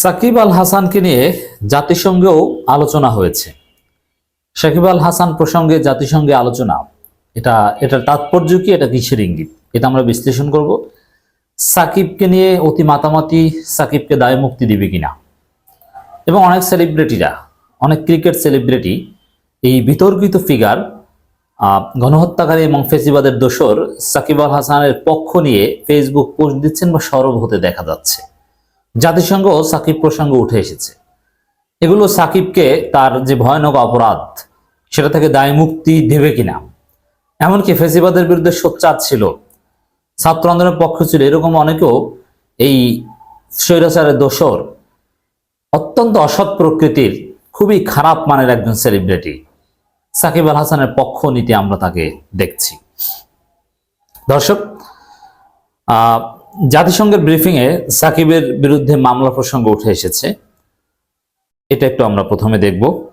সাকিব আল হাসানকে নিয়ে জাতিসংঘেও আলোচনা হয়েছে। সাকিব আল হাসান প্রসঙ্গে জাতিসংঘে আলোচনা, এটা, এটার তাৎপর্য কি, এটা কিসের ইঙ্গিত, এটা আমরা বিশ্লেষণ করব। সাকিবকে নিয়ে অতি মাতামাতি, সাকিবকে দায় মুক্তি দিবে কিনা? এবং অনেক সেলিব্রিটিরা অনেক ক্রিকেট সেলিব্রিটি এই বিতর্কিত ফিগার গণহত্যাকারী এবং ফেসিবাদের দোসর সাকিব আল হাসানের পক্ষ নিয়ে ফেসবুক পোস্ট দিচ্ছেন বা সরব হতে দেখা যাচ্ছে। জাতিসংঘ সাকিব প্রসঙ্গ উঠে এসেছে। এগুলো সাকিবকে তার যে ভয়ানক অপরাধ, সেটা থেকে দায় মুক্তি দেবে কিনা, এমনকি ফেসিবাদের বিরুদ্ধে সোচ্চার ছিল। ছাত্র আন্দোলনের পক্ষ ছিল, এরকম অনেকেও এই স্বৈরাচারের দোষর, অত্যন্ত অসৎ প্রকৃতির, খুবই খারাপ মানের একজন সেলিব্রিটি সাকিব আল হাসানের পক্ষ নিতে আমরা তাকে দেখছি। দর্শক জাতিসংঘের ব্রিফিংয়ে সাকিবের বিরুদ্ধে মামলা প্রসঙ্গ উঠে এসেছে। এটা একটু আমরা প্রথমে দেখব।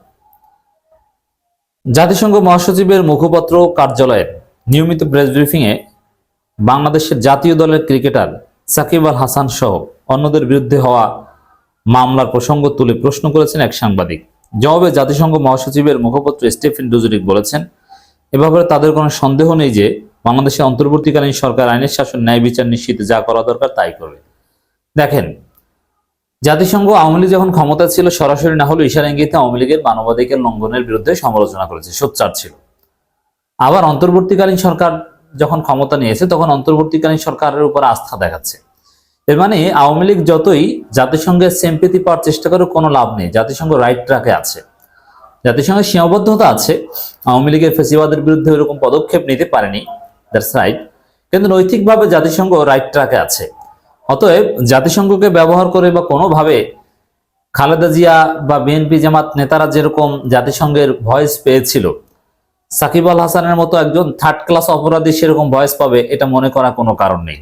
জাতিসংঘ মহাসচিবের মুখপাত্র কার্যালয়ে নিয়মিত প্রেস ব্রিফিংয়ে বাংলাদেশের জাতীয় দলের ক্রিকেটার সাকিব আল হাসান সহ অন্যদের বিরুদ্ধে হওয়া মামলার প্রসঙ্গ তুলে প্রশ্ন করেছেন এক সাংবাদিক। জবাবে জাতিসংঘ মহাসচিবের মুখপাত্র স্টেফেন ডুজরিক বলেছেন এ ব্যাপারে তাদের কোনো সন্দেহ নেই যে বাংলাদেশের অন্তর্বর্তীকালীন সরকার আইনের শাসন, ন্যায় বিচার নিশ্চিতে যা করা দরকার তাই করবে। দেখেন, জাতিসংঘ আওয়ামী লীগ যখন ক্ষমতা ছিল, সরাসরি না হলেও ইশারা ইঙ্গিতে আওয়ামী লীগের মানবাধিকার লঙ্ঘনের বিরুদ্ধে সমালোচনা করেছে, সোচ্চার ছিল। আবার অন্তর্বর্তীকালীন সরকার যখন ক্ষমতা নিয়েছে, তখন অন্তর্বর্তীকালীন সরকারের উপর আস্থা দেখাচ্ছে। এর মানে আওয়ামী লীগ যতই জাতিসংঘের সেম্পেতি পাওয়ার চেষ্টা করে কোনো লাভ নেই। জাতিসংঘ রাইট ট্র্যাকে আছে। জাতিসংঘের সীমাবদ্ধতা আছে। আওয়ামী লীগের ফেসিবাদের বিরুদ্ধে ওরকম পদক্ষেপ নিতে পারেনি। দ্যাটস রাইট কিন্তু নৈতিকভাবে জাতিসংঘ রাইট ট্র্যাকে আছে। অতএব জাতিসংঘকে ব্যবহার করে বা কোনোভাবে খালেদা জিয়া বা বিএনপি জামাত নেতারা যেরকম জাতিসংঘের ভয়েস পেয়েছিল, সাকিব আল হাসানের মতো একজন থার্ড ক্লাস অপরাধী সেরকম ভয়েস পাবে, এটা মনে করা কোনো কারণ নেই।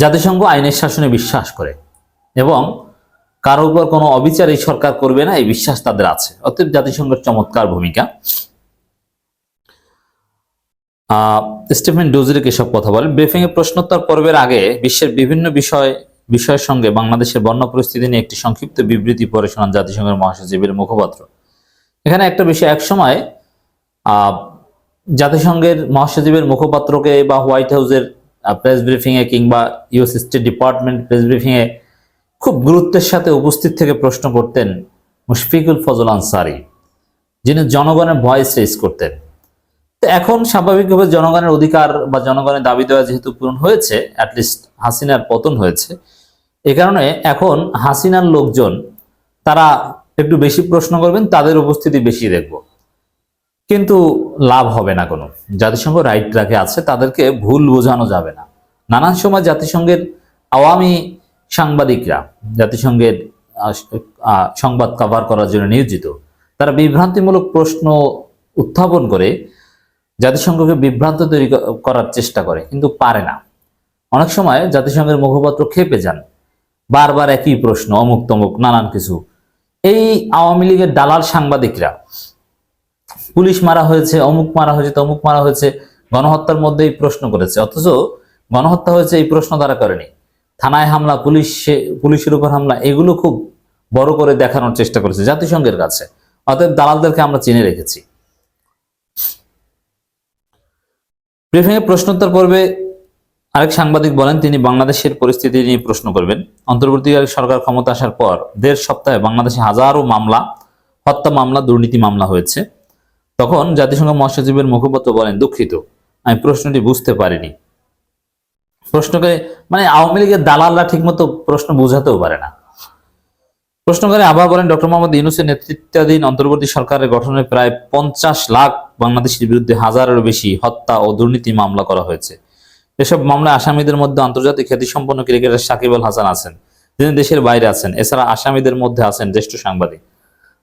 জাতিসংঘ আইনের শাসনে বিশ্বাস করে এবং কারও উপর কোনো অবিচার এই সরকার করবে না এই বিশ্বাস তাদের আছে। অতএব জাতিসংঘের চমৎকার ভূমিকা। স্টিফেন ডুজরিক এসব কথা বলেন। ব্রিফিং এ প্রশ্নোত্তর পর্বের আগে বিশ্বের বিভিন্ন বিষয় বিষয়ের সঙ্গে বাংলাদেশের বন্যা পরিস্থিতি নিয়ে একটি সংক্ষিপ্ত বিবৃতি পড়ে শোনান জাতিসংঘের মহাসচিবের মুখপাত্র। এখানে একটা বিষয় এক সময় আহ, জাতিসংঘের মহাসচিবের মুখপাত্রকে বা হোয়াইট হাউসের প্রেস ব্রিফিং এ কিংবা US state department press briefing এ খুব গুরুত্বের সাথে উপস্থিত থেকে প্রশ্ন করতেন মুশফিকুল ফজল আনসারি, যিনি জনগণের ভয়েস রেজ করতেন। তো এখন স্বাভাবিকভাবে জনগণের অধিকার বা জনগণের দাবি দেওয়া যেহেতু পূরণ হয়েছে অ্যাটলিস্ট হাসিনার পতন হয়েছে, এ কারণে এখন হাসিনার লোকজন, তারা একটু বেশি প্রশ্ন করবেন, তাদের উপস্থিতি বেশি দেখব। কিন্তু লাভ হবে না কোনো। জাতিসংঘ রাইট ট্র্যাকে আছে, তাদেরকে ভুল বোঝানো যাবে না। নানান সময় জাতিসংঘের আওয়ামী সাংবাদিকরা, জাতিসংঘের সংবাদ কভার করার জন্য নিয়োজিত, তারা বিভ্রান্তিমূলক প্রশ্ন উত্থাপন করে জাতিসংঘকে বিভ্রান্ত তৈরি করার চেষ্টা করে, কিন্তু পারে না। অনেক সময় জাতিসংঘের মুখপাত্র খেপে যান, বারবার একই প্রশ্ন, অমুক তমুক, নানান কিছু। এই আওয়ামী লীগের দালাল সাংবাদিকরা, পুলিশ মারা হয়েছে, অমুক মারা হয়েছে, তমুক মারা হয়েছে, গণহত্যার মধ্যেই প্রশ্ন করেছে, অথচ গণহত্যা হয়েছে এই প্রশ্ন তারা করেনি। থানায় হামলা, পুলিশ পুলিশের উপর হামলা, এগুলো খুব বড় করে দেখানোর চেষ্টা করেছে জাতিসংঘের কাছে। অতএব দালালদেরকে আমরা চিনে রেখেছি। ব্রিফিংয়ে প্রশ্নোত্তর পর্বে আরেক সাংবাদিক বলেন, তিনি বাংলাদেশের পরিস্থিতি নিয়ে প্রশ্ন করবেন। অন্তর্বর্তীকালীন সরকার ক্ষমতা আসার পর দেড় সপ্তাহে বাংলাদেশে হাজারো মামলা, হত্যা মামলা, দুর্নীতি মামলা হয়েছে। তখন জাতিসংঘ মহাসচিবের মুখপাত্র বলেন, দুঃখিত, আমি প্রশ্নটি বুঝতে পারিনি। প্রশ্নকে মানে আওয়ামী লীগের দালালরা ঠিকমতো প্রশ্ন বোঝাতেও পারে না। প্রশ্নকারী আবার বলেন, ডক্টর মোহাম্মদ ইউনুসের নেতৃত্বাধীন অন্তর্বর্তী সরকারের গঠনে প্রায় পঞ্চাশ লাখ বাংলাদেশের বিরুদ্ধে হাজারেরও বেশি হত্যা ও দুর্নীতি মামলা করা হয়েছে। এসব মামলায় আসামিদের মধ্যে আন্তর্জাতিক খ্যাতিসম্পন্ন ক্রিকেটার সাকিব আল হাসান আছেন, যিনি দেশের বাইরে আছেন। এছাড়া আসামিদের মধ্যে আছেন জ্যেষ্ঠ সাংবাদিক।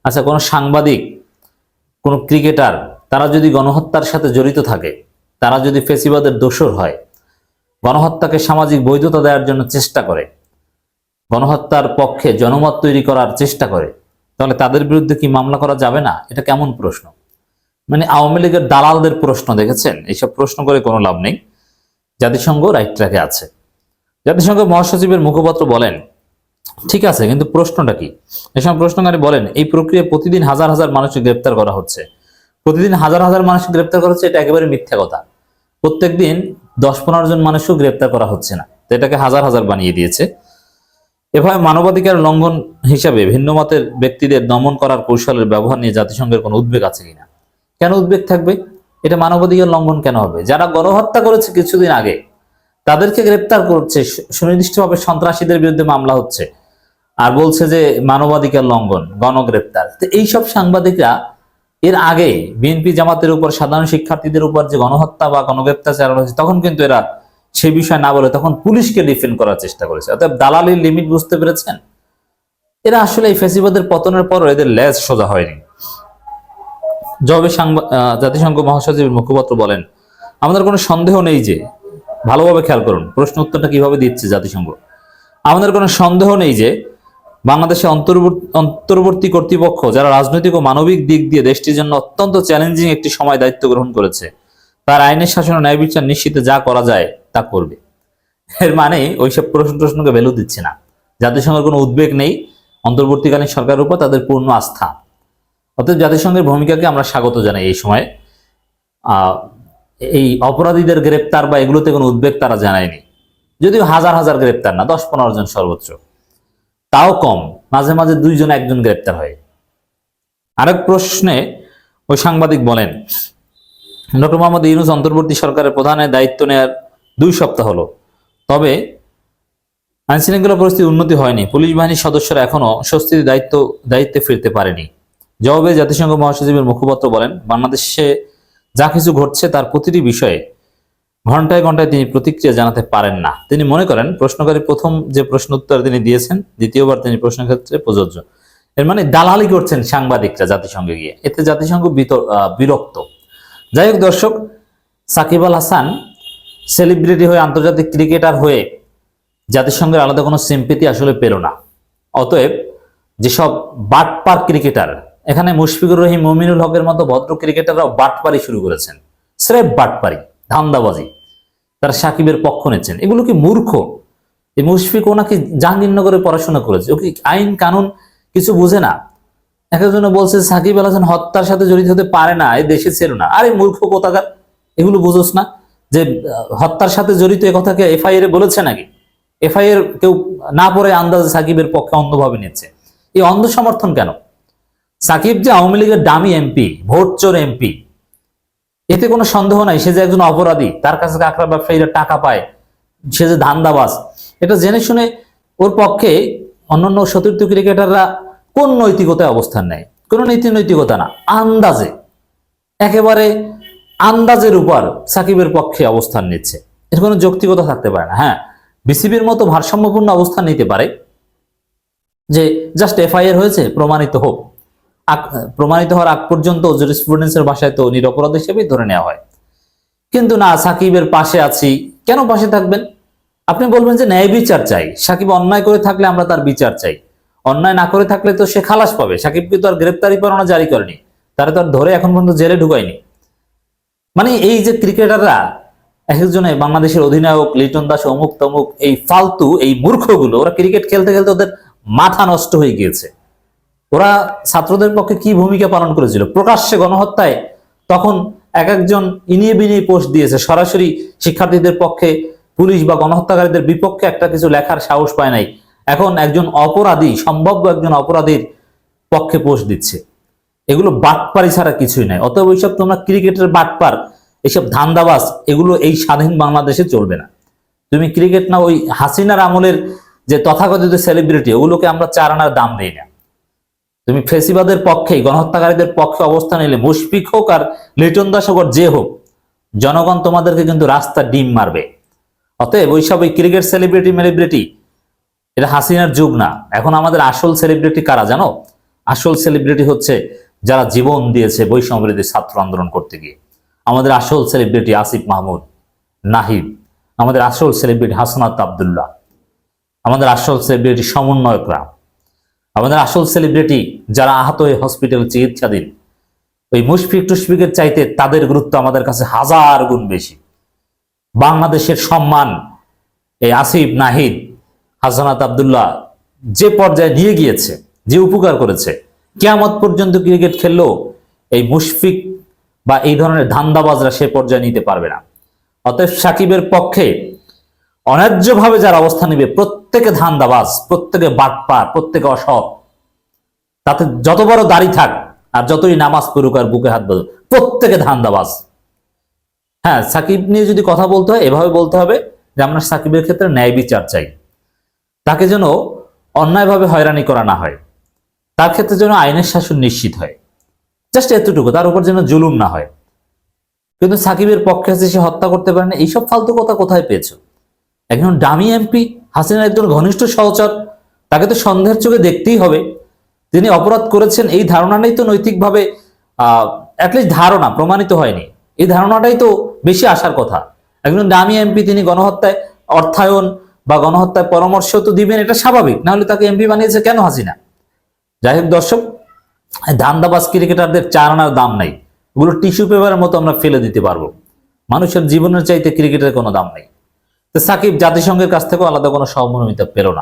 আচ্ছা কোনো সাংবাদিক, কোনো ক্রিকেটার, তারা যদি গণহত্যার সাথে জড়িত থাকে, তারা যদি ফেসিবাদের দোষর হয় গণহত্যাকে সামাজিক বৈধতা দেওয়ার জন্য চেষ্টা করে। গণহত্যার পক্ষে জনমত তৈরি করার চেষ্টা করে। তাহলে তাদের বিরুদ্ধে কি মামলা করা যাবে না? এটা কেমন প্রশ্ন? মানে আওয়ামী লীগের দালালদের প্রশ্ন, দেখেছেন? এইসব প্রশ্ন করে কোনো লাভ নেই। জাতিসংঘ রাইট ট্র্যাকে আছে। জাতিসংঘ মহাসচিবের মুখপাত্র বলেন, ঠিক আছে, কিন্তু প্রশ্নটা কি? এসব প্রশ্নকারী বলেন, এই প্রক্রিয়ায় প্রতিদিন হাজার হাজার মানুষকে গ্রেপ্তার করা হচ্ছে। প্রতিদিন হাজার হাজার মানুষকে গ্রেপ্তার করা হচ্ছে, এটা একেবারে মিথ্যা কথা। প্রত্যেকদিন দশ পনেরো জন মানুষও গ্রেপ্তার করা হচ্ছে না। তো এটাকে হাজার হাজার বানিয়ে দিয়েছে। এভাবে মানবাধিকার লঙ্ঘন হিসাবে ভিন্ন মতের ব্যক্তিদের দমন করার কৌশলের ব্যবহার নিয়ে জাতিসংঘের কোনো উদ্বেগ আছে কিনা? কেন উদ্বেগ থাকবে? এটা মানবাধিকার লঙ্ঘন কেন হবে? যারা গণহত্যা করেছে কিছুদিন আগে, তাদেরকে গ্রেপ্তার করছে সুনির্দিষ্টভাবে সন্ত্রাসীদের বিরুদ্ধে মামলা হচ্ছে। আর বলছে যে মানবাধিকার লঙ্ঘন, গণগ্রেপ্তার। তো এইসব সাংবাদিকরা এর আগে বিএনপি জামাতের উপর সাধারণ শিক্ষার্থীদের উপর যে গণহত্যা বা গণগ্রেপ্তার চালানো হয়েছে, তখন কিন্তু এরা সেই বিষয় না বলে তখন পুলিশকে ডিফেন্ড করার চেষ্টা করেছে। অর্থাৎ দালালির লিমিট বুঝতে পেরেছেন? এরা আসলে এই ফেসিবাদের পতনের পর এদের লেজ সোজা হয়নি। জবাবে জাতিসংঘ মহাসচিবের মুখপাত্র বলেন, আমাদের কোনো সন্দেহ নেই যে, ভালোভাবে খেয়াল করুন, প্রশ্ন উত্তরটা কীভাবে দিচ্ছে জাতিসংঘ? আমাদের কোনো সন্দেহ নেই যে বাংলাদেশে অন্তর্বর্তী কর্তৃপক্ষ, যারা রাজনৈতিক ও মানবিক দিক দিয়ে দেশটির জন্য অত্যন্ত চ্যালেঞ্জিং একটি সময় দায়িত্ব গ্রহণ করেছে, তার আইনের শাসন ন্যায় বিচার নিশ্চিতে যা করা যায় তা করবে। এর মানে ওইসব প্রশ্ন প্রশ্নকে ভ্যালু দিচ্ছে না। জাতিসংঘের কোনো উদ্বেগ নেই, অন্তর্বর্তীকালীন সরকারের উপর তাদের পূর্ণ আস্থা। অতএব জাতিসংঘের ভূমিকাকে আমরা স্বাগত জানাই এই সময়। এই অপরাধীদের গ্রেপ্তার বা এগুলোতে কোনো উদ্বেগ তারা জানায়নি। যদিও হাজার হাজার গ্রেপ্তার না, দশ পনেরো জন সর্বোচ্চ। তাও কম। মাঝে মাঝে দুইজন, একজন গ্রেপ্তার হয়। আরেক প্রশ্নে ওই সাংবাদিক বলেন, ডক্টর মোহাম্মদ ইউনুস অন্তর্বর্তী সরকারের প্রধানের দায়িত্ব নেওয়ার দুই সপ্তাহ হলো। তবে আইন শৃঙ্খলা পরিস্থিতি উন্নতি হয়নি। পুলিশ বাহিনীর সদস্যরা এখনও স্বস্তির দায়িত্ব, দায়িত্বে ফিরতে পারেনি। জবাবে জাতিসংঘ মহাসচিবের মুখপাত্র বলেন, বাংলাদেশে যা কিছু ঘটছে তার প্রতিটি বিষয়ে ঘন্টায় ঘন্টায় তিনি প্রতিক্রিয়া জানাতে পারেন না। তিনি মনে করেন, প্রশ্নকারী প্রথম যে প্রশ্ন উত্তর তিনি দিয়েছেন, দ্বিতীয়বার তিনি প্রশ্নের ক্ষেত্রে প্রযোজ্য। এর মানে দালালি করছেন সাংবাদিকরা জাতিসংঘে গিয়ে। এতে জাতিসংঘ বিরক্ত। যাই হোক দর্শক, সাকিব আল হাসান সেলিব্রিটি হয়ে, আন্তর্জাতিক ক্রিকেটার হয়ে জাতিসংঘের আলাদা কোনো সিম্পেতি আসলে পেল না। অতএব যেসব বাটপার ক্রিকেটার, এখানে মুশফিকুর রহিম, মমিনুল হকের মতো ভদ্র ক্রিকেটাররাও বাটপারি শুরু করেছেন। স্রেফ বাটপারি। ধান্দাবাজি, তারা সাকিবের পক্ষ নিচ্ছেন। এগুলো কি মূর্খ? এই মুশফিক ওনাকে জাহাঙ্গীরনগরে পড়াশোনা করেছে। ও কি আইন, কানুন কিছু বুঝে না? এক একজনে বলছে, সাকিব আল হাসান হত্যার সাথে জড়িত হতে পারে না, এই দেশে ছিল না। আরে মূর্খ কোথাকার? এগুলো বুঝোস না? যে হত্যার সাথে জড়িত এ কথাকে এফআইআর বলেছে নাকি? এফআইআর কেউ না পড়ে আন্দাজে সাকিবের পক্ষে অন্ধভাবে নিচ্ছে। এই অন্ধ সমর্থন কেন? সাকিব যে আওয়ামী লীগের দামি এমপি ভোট চোর এমপি এতে কোনো সন্দেহ নাই, সে যে একজন অপরাধী, তার কাছে কাকড়া ব্যবসায়ীরা টাকা পায়, সে যে ধান্দাবাজ। এটা জেনে শুনে ওর পক্ষে অন্যান্য সতীর্থ ক্রিকেটাররা কোন নৈতিকতায় অবস্থান নেয়? কোনো নীতি নৈতিকতা না, আন্দাজে। একেবারে আন্দাজের উপর সাকিবের পক্ষে অবস্থান নিচ্ছে। এর কোনো যৌক্তিকতা থাকতে পারে না। হ্যাঁ বিসিবির মতো ভারসাম্যপূর্ণ অবস্থান নিতে পারে। যে জাস্ট এফআইআর হয়েছে, প্রমাণিত হোক। প্রমাণিত হওয়ার আগ পর্যন্ত জুরিসপ্রুডেন্সের ভাষায় তো নিরপরাধ হিসেবেই ধরে নেওয়া হয়। কিন্তু না, সাকিবের পাশে আছি। কেন পাশে থাকবেন? আপনি বলবেন যে ন্যায় বিচার চাই। সাকিব অন্যায় করে থাকলে আমরা তার বিচার চাই। অন্যায় না করে থাকলে তো সে খালাস পাবে। সাকিবকে তো আর গ্রেপ্তারি পরোয়ানা জারি করেনি। তারা তো আর ধরে এখন পর্যন্ত জেলে ঢুকায়নি। মানে এই যে ক্রিকেটাররা এক একজনে বাংলাদেশের অধিনায়ক লিটন দাস, অমুক তমুক, এই ফালতু, এই মূর্খগুলো, ওরা ক্রিকেট খেলতে খেলতে ওদের মাথা নষ্ট হয়ে গিয়েছে। ওরা ছাত্রদের পক্ষে কি ভূমিকা পালন করেছিল? প্রকাশ্যে গণহত্যায় তখন এক একজন ইনিয়ে বিনিয়ে পোস্ট দিয়েছে, সরাসরি শিক্ষার্থীদের পক্ষে পুলিশ বা গণহত্যাকারীদের বিপক্ষে একটা কিছু লেখার সাহস পায় নাই। এখন একজন অপরাধী, সম্ভাব্য একজন অপরাধীর পক্ষে পোস্ট দিচ্ছে। এগুলো বাটপারি ছাড়া কিছুই নাই। অতএব ওইসব তোমরা ক্রিকেটের বাটপার এইসব ধান্দাবাজ, এগুলো এই স্বাধীন বাংলাদেশে চলবে না। তুমি ক্রিকেট না, ওই হাসিনার আমলের যে তথাকথিত সেলিব্রিটি ওগুলোকে আমরা চার আনার দাম দিই না। তুমি ফেসিবাদের পক্ষে গণহত্যাকারীদের পক্ষে অবস্থান নিলে মুশফিক হোক আর লিটন দাস হোক যে হোক, জনগণ তোমাদেরকে কিন্তু রাস্তা ডিম মারবে। অতএব ওইসব ওই ক্রিকেট সেলিব্রিটি মেলিব্রিটি এটা হাসিনার যুগ না। এখন আমাদের আসল সেলিব্রিটি কারা জানো? আসল সেলিব্রিটি হচ্ছে যারা জীবন দিয়েছে বৈষম্যবিরোধী ছাত্র আন্দোলন করতে গিয়ে। আমাদের আসল সেলিব্রিটি আসিফ মাহমুদ, নাহিদ। আমাদের আসল সেলিব্রিটি হাসনাত আবদুল্লাহ। আমাদের আসল সেলিব্রিটি সমন্বয়করা। আমাদের আসল সেলিব্রিটি যারা আহত হয়ে হসপিটালে চিকিৎসাধীন, ওই মুশফিক টুশফিকের চাইতে তাদের গুরুত্ব আমাদের কাছে হাজার গুণ বেশি। বাংলাদেশের সম্মান এই আসিফ নাহিদ, হাসানাত আবদুল্লাহ যে পর্যায়ে নিয়ে গিয়েছে, যে উপকার করেছে, কেয়ামত পর্যন্ত ক্রিকেট খেললেও এই মুশফিক বা এই ধরনের ধান্দাবাজরা সে পর্যায়ে নিতে পারবে না। অতএব সাকিবের পক্ষে অন্যায্যভাবে যার অবস্থা নেবে, প্রত্যেকে ধান্দাবাজ, প্রত্যেকে বাটপার, প্রত্যেকে অসৎ, তাতে যত বড় দাড়ি থাক আর যতই নামাজ পড়ুক আর বুকে হাত বাঁধুক, প্রত্যেকে ধান্দাবাজ। হ্যাঁ সাকিব নিয়ে যদি কথা বলতে হয়, এভাবে বলতে হবে যে আমরা সাকিবের ক্ষেত্রে ন্যায় বিচার চাই। তাকে যেন অন্যায়ভাবে হয়রানি করা না হয়, তার ক্ষেত্রে যেন আইনের শাসন নিশ্চিত হয়। জাস্ট এতটুকু, তার উপর যেন জুলুম না হয়। কিন্তু সাকিবের পক্ষে সে হত্যা করতে পারে না এইসব ফালতু কথা কোথায় পেয়েছ? একজন ডামি এমপি, হাসিনার একজন ঘনিষ্ঠ সহচর, তাকে তো সন্দেহের চোখে দেখতেই হবে। তিনি অপরাধ করেছেন, এই ধারণাটাই তো নৈতিকভাবে অ্যাটলিস্ট ধারণা, প্রমাণিত হয়নি। এই ধারণাটাই তো বেশি আসার কথা। একজন দামি এমপি, তিনি গণহত্যায় অর্থায়ন বা গণহত্যায় পরামর্শ তো দিবেন, এটা স্বাভাবিক। না হলে তাকে এমপি বানিয়েছে কেন হাসিনা? যাই হোক দর্শক, ধান্দাবাজ ক্রিকেটারদের চার আনার দাম নাই। ওগুলো টিস্যু পেপারের মতো আমরা ফেলে দিতে পারব। মানুষের জীবনের চাইতে ক্রিকেটের কোনো দাম নেই। তো সাকিব জাতিসংঘের কাছ থেকেও আলাদা কোনো সহমর্মিতা পেল না।